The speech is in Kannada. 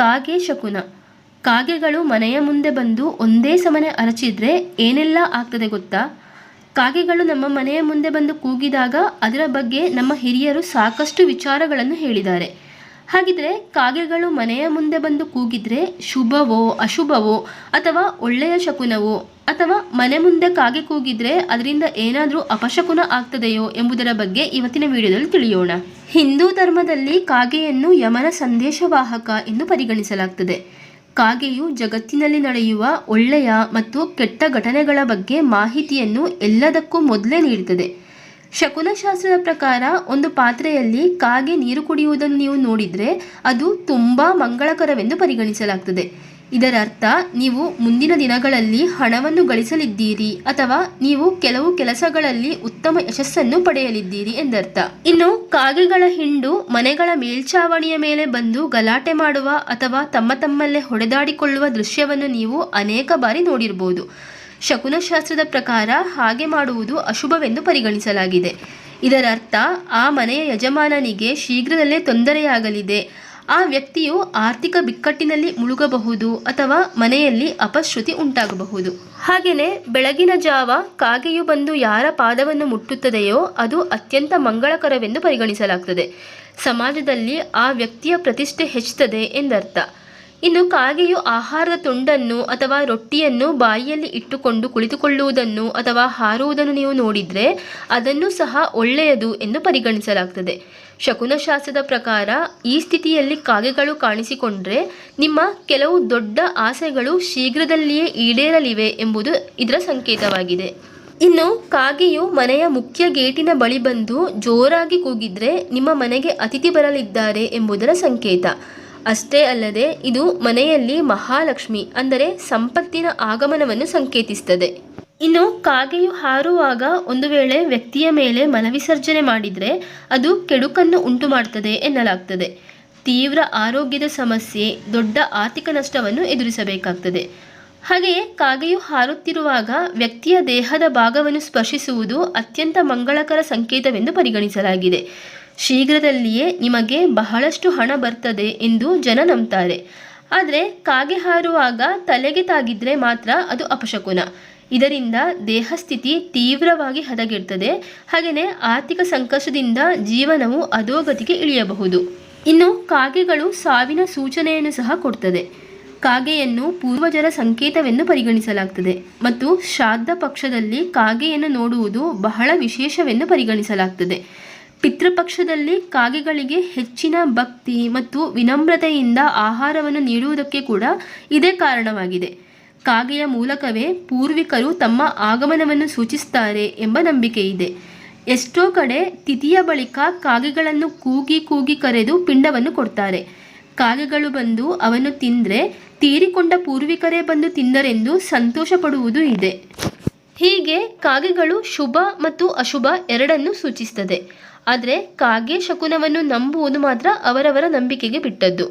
ಕಾಗೆ ಶಕುನ. ಕಾಗೆಗಳು ಮನೆಯ ಮುಂದೆ ಬಂದು ಒಂದೇ ಸಮನೆ ಅರಚಿದ್ರೆ ಏನೆಲ್ಲ ಆಗ್ತದೆ ಗೊತ್ತಾ? ಕಾಗೆಗಳು ನಮ್ಮ ಮನೆಯ ಮುಂದೆ ಬಂದು ಕೂಗಿದಾಗ ಅದರ ಬಗ್ಗೆ ನಮ್ಮ ಹಿರಿಯರು ಸಾಕಷ್ಟು ವಿಚಾರಗಳನ್ನು ಹೇಳಿದ್ದಾರೆ. ಹಾಗಿದ್ರೆ ಕಾಗೆಗಳು ಮನೆಯ ಮುಂದೆ ಬಂದು ಕೂಗಿದ್ರೆ ಶುಭವೋ ಅಶುಭವೋ ಅಥವಾ ಒಳ್ಳೆಯ ಶಕುನವೋ ಅಥವಾ ಮನೆ ಮುಂದೆ ಕಾಗೆ ಕೂಗಿದ್ರೆ ಅದರಿಂದ ಏನಾದರೂ ಅಪಶಕುನ ಆಗ್ತದೆಯೋ ಎಂಬುದರ ಬಗ್ಗೆ ಇವತ್ತಿನ ವಿಡಿಯೋದಲ್ಲಿ ತಿಳಿಯೋಣ. ಹಿಂದೂ ಧರ್ಮದಲ್ಲಿ ಕಾಗೆಯನ್ನು ಯಮನ ಸಂದೇಶವಾಹಕ ಎಂದು ಪರಿಗಣಿಸಲಾಗ್ತದೆ. ಕಾಗೆಯು ಜಗತ್ತಿನಲ್ಲಿ ನಡೆಯುವ ಒಳ್ಳೆಯ ಮತ್ತು ಕೆಟ್ಟ ಘಟನೆಗಳ ಬಗ್ಗೆ ಮಾಹಿತಿಯನ್ನು ಎಲ್ಲದಕ್ಕೂ ಮೊದಲೇ ನೀಡುತ್ತದೆ. ಶಕುನಶಾಸ್ತ್ರದ ಪ್ರಕಾರ ಒಂದು ಪಾತ್ರೆಯಲ್ಲಿ ಕಾಗೆ ನೀರು ಕುಡಿಯುವುದನ್ನು ನೀವು ನೋಡಿದರೆ ಅದು ತುಂಬ ಮಂಗಳಕರವೆಂದು ಪರಿಗಣಿಸಲಾಗ್ತದೆ. ಇದರರ್ಥ, ನೀವು ಮುಂದಿನ ದಿನಗಳಲ್ಲಿ ಹಣವನ್ನು ಗಳಿಸಲಿದ್ದೀರಿ ಅಥವಾ ನೀವು ಕೆಲವು ಕೆಲಸಗಳಲ್ಲಿ ಉತ್ತಮ ಯಶಸ್ಸನ್ನು ಪಡೆಯಲಿದ್ದೀರಿ ಎಂದರ್ಥ. ಇನ್ನು, ಕಾಗೆಗಳ ಹಿಂಡು ಮನೆಗಳ ಮೇಲ್ಛಾವಣಿಯ ಮೇಲೆ ಬಂದು ಗಲಾಟೆ ಮಾಡುವ ಅಥವಾ ತಮ್ಮ ತಮ್ಮಲ್ಲೇ ಹೊಡೆದಾಡಿಕೊಳ್ಳುವ ದೃಶ್ಯವನ್ನು ನೀವು ಅನೇಕ ಬಾರಿ ನೋಡಿರಬಹುದು ಶಕುನಶಾಸ್ತ್ರದ ಪ್ರಕಾರ ಹಾಗೆ ಮಾಡುವುದು ಅಶುಭವೆಂದು ಪರಿಗಣಿಸಲಾಗಿದೆ. ಇದರರ್ಥ, ಆ ಮನೆಯ ಯಜಮಾನನಿಗೆ ಶೀಘ್ರದಲ್ಲೇ ತೊಂದರೆಯಾಗಲಿದೆ. ಆ ವ್ಯಕ್ತಿಯು ಆರ್ಥಿಕ ಬಿಕ್ಕಟ್ಟಿನಲ್ಲಿ ಮುಳುಗಬಹುದು ಅಥವಾ ಮನೆಯಲ್ಲಿ ಅಪಶ್ರುತಿ ಉಂಟಾಗಬಹುದು. ಹಾಗೆಯೇ ಬೆಳಗಿನ ಜಾವ ಕಾಗೆಯು ಬಂದು ಯಾರ ಪಾದವನ್ನು ಮುಟ್ಟುತ್ತದೆಯೋ ಅದು ಅತ್ಯಂತ ಮಂಗಳಕರವೆಂದು ಪರಿಗಣಿಸಲಾಗ್ತದೆ. ಸಮಾಜದಲ್ಲಿ ಆ ವ್ಯಕ್ತಿಯ ಪ್ರತಿಷ್ಠೆ ಹೆಚ್ಚುತ್ತದೆ ಎಂದರ್ಥ. ಇನ್ನು ಕಾಗೆಯು ಆಹಾರದ ತುಂಡನ್ನು ಅಥವಾ ರೊಟ್ಟಿಯನ್ನು ಬಾಯಿಯಲ್ಲಿ ಇಟ್ಟುಕೊಂಡು ಕುಳಿತುಕೊಳ್ಳುವುದನ್ನು ಅಥವಾ ಹಾರುವುದನ್ನು ನೀವು ನೋಡಿದರೆ ಅದನ್ನು ಸಹ ಒಳ್ಳೆಯದು ಎಂದು ಪರಿಗಣಿಸಲಾಗ್ತದೆ. ಶಕುನಶಾಸ್ತ್ರದ ಪ್ರಕಾರ ಈ ಸ್ಥಿತಿಯಲ್ಲಿ ಕಾಗೆಗಳು ಕಾಣಿಸಿಕೊಂಡ್ರೆ ನಿಮ್ಮ ಕೆಲವು ದೊಡ್ಡ ಆಸೆಗಳು ಶೀಘ್ರದಲ್ಲಿಯೇ ಈಡೇರಲಿವೆ ಎಂಬುದು ಇದರ ಸಂಕೇತವಾಗಿದೆ. ಇನ್ನು ಕಾಗೆಯು ಮನೆಯ ಮುಖ್ಯ ಗೇಟಿನ ಬಳಿ ಬಂದು ಜೋರಾಗಿ ಕೂಗಿದ್ರೆ ನಿಮ್ಮ ಮನೆಗೆ ಅತಿಥಿ ಬರಲಿದ್ದಾರೆ ಎಂಬುದರ ಸಂಕೇತ. ಅಷ್ಟೇ ಅಲ್ಲದೆ ಇದು ಮನೆಯಲ್ಲಿ ಮಹಾಲಕ್ಷ್ಮಿ, ಅಂದರೆ ಸಂಪತ್ತಿನ ಆಗಮನವನ್ನು ಸಂಕೇತಿಸುತ್ತದೆ ಇನ್ನು ಕಾಗೆಯು ಹಾರುವಾಗ ಒಂದು ವೇಳೆ ವ್ಯಕ್ತಿಯ ಮೇಲೆ ಮಲವಿಸರ್ಜನೆ ಮಾಡಿದರೆ ಅದು ಕೆಡುಕನ್ನು ಉಂಟು ಮಾಡ್ತದೆ ಎನ್ನಲಾಗ್ತದೆ. ತೀವ್ರ ಆರೋಗ್ಯದ ಸಮಸ್ಯೆ, ದೊಡ್ಡ ಆರ್ಥಿಕ ನಷ್ಟವನ್ನು ಎದುರಿಸಬೇಕಾಗ್ತದೆ. ಹಾಗೆಯೇ ಕಾಗೆಯು ಹಾರುತ್ತಿರುವಾಗ ವ್ಯಕ್ತಿಯ ದೇಹದ ಭಾಗವನ್ನು ಸ್ಪರ್ಶಿಸುವುದು ಅತ್ಯಂತ ಮಂಗಳಕರ ಸಂಕೇತವೆಂದು ಪರಿಗಣಿಸಲಾಗಿದೆ. ಶೀಘ್ರದಲ್ಲಿಯೇ ನಿಮಗೆ ಬಹಳಷ್ಟು ಹಣ ಬರ್ತದೆ ಎಂದು ಜನ ನಂಬ್ತಾರೆ. ಆದರೆ ಕಾಗೆ ಹಾರುವಾಗ ತಲೆಗೆ ತಾಗಿದ್ರೆ ಮಾತ್ರ ಅದು ಅಪಶಕುನ. ಇದರಿಂದ ದೇಹಸ್ಥಿತಿ ತೀವ್ರವಾಗಿ ಹದಗೆಡ್ತದೆ. ಹಾಗೆಯೇ ಆರ್ಥಿಕ ಸಂಕಷ್ಟದಿಂದ ಜೀವನವು ಅಧೋಗತಿಗೆ ಇಳಿಯಬಹುದು. ಇನ್ನು ಕಾಗೆಗಳು ಸಾವಿನ ಸೂಚನೆಯನ್ನು ಸಹ ಕೊಡ್ತದೆ. ಕಾಗೆಯನ್ನು ಪೂರ್ವಜರ ಸಂಕೇತವೆಂದು ಪರಿಗಣಿಸಲಾಗ್ತದೆ ಮತ್ತು ಶ್ರಾದ್ದ ಪಕ್ಷದಲ್ಲಿ ಕಾಗೆಯನ್ನು ನೋಡುವುದು ಬಹಳ ವಿಶೇಷವೆಂದು ಪರಿಗಣಿಸಲಾಗ್ತದೆ. ಪಿತೃಪಕ್ಷದಲ್ಲಿ ಕಾಗೆಗಳಿಗೆ ಹೆಚ್ಚಿನ ಭಕ್ತಿ ಮತ್ತು ವಿನಮ್ರತೆಯಿಂದ ಆಹಾರವನ್ನು ನೀಡುವುದಕ್ಕೆ ಕೂಡ ಇದೇ ಕಾರಣವಾಗಿದೆ. ಕಾಗೆಯ ಮೂಲಕವೇ ಪೂರ್ವಿಕರು ತಮ್ಮ ಆಗಮನವನ್ನು ಸೂಚಿಸುತ್ತಾರೆ ಎಂಬ ನಂಬಿಕೆ ಇದೆ ಎಷ್ಟೋ ಕಡೆ ತಿಥಿಯ ಬಳಿಕ ಕಾಗೆಗಳನ್ನು ಕೂಗಿ ಕೂಗಿ ಕರೆದು ಪಿಂಡವನ್ನು ಕೊಡ್ತಾರೆ. ಕಾಗೆಗಳು ಬಂದು ಅವನ್ನು ತಿಂದರೆ ತೀರಿಕೊಂಡ ಪೂರ್ವಿಕರೇ ಬಂದು ತಿಂದರೆಂದು ಸಂತೋಷ ಪಡುವುದು ಇದೆ. ಹೀಗೆ ಕಾಗೆಗಳು ಶುಭ ಮತ್ತು ಅಶುಭ ಎರಡನ್ನು ಸೂಚಿಸ್ತದೆ ಆದರೆ ಕಾಗೆ ಶಕುನವನ್ನು ನಂಬುವುದು ಮಾತ್ರ ಅವರವರ ನಂಬಿಕೆಗೆ ಬಿಟ್ಟದ್ದು.